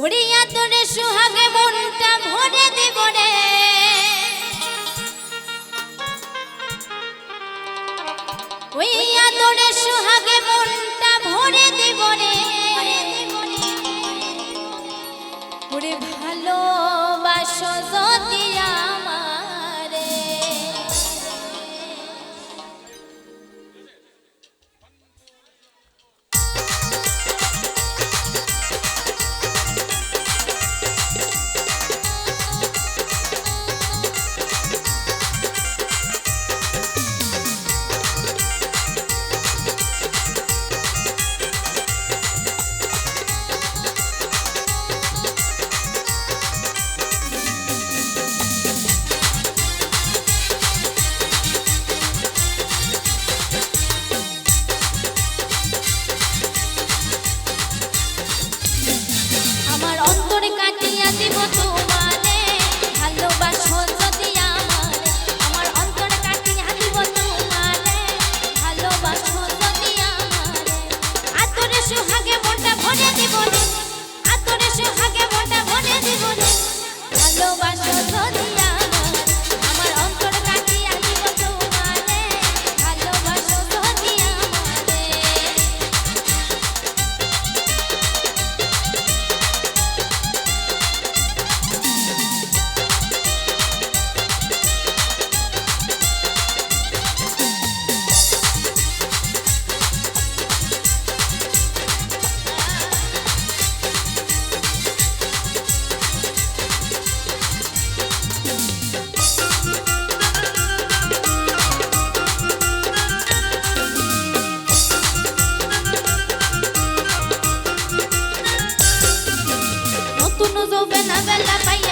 উড়িয়া তোরে সোহাগে মনটা ভরে দিব রে। উইয়া তোরে সোহাগে মনটা ভরে দিব রে। ওরে ভালোবাসো যদিয়া বেলা বেলা পাইয়া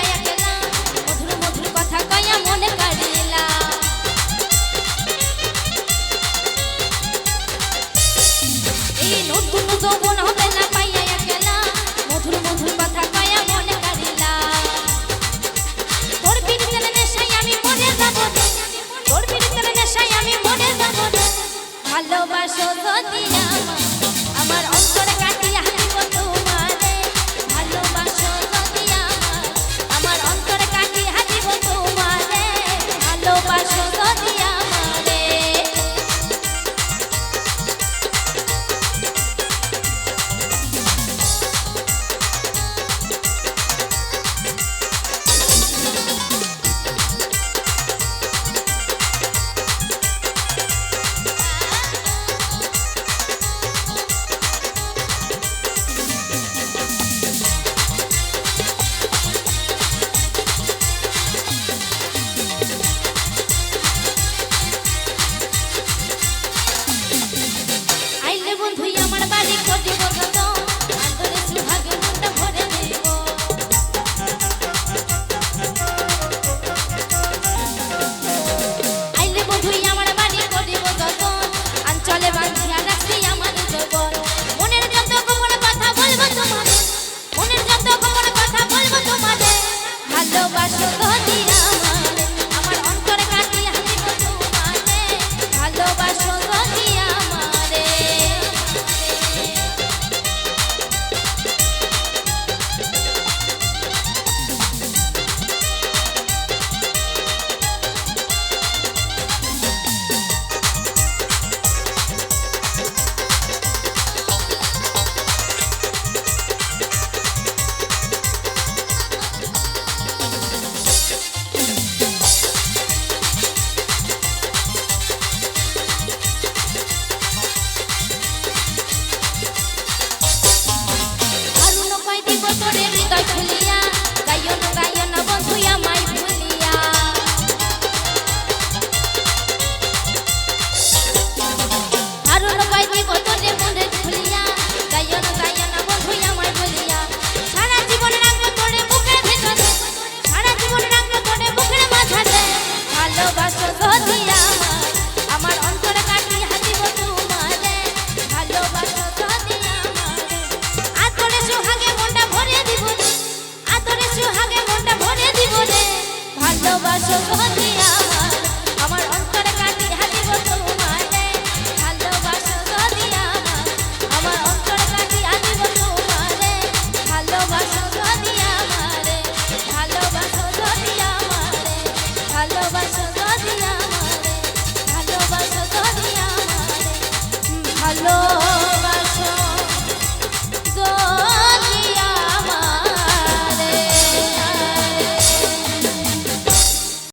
我的爱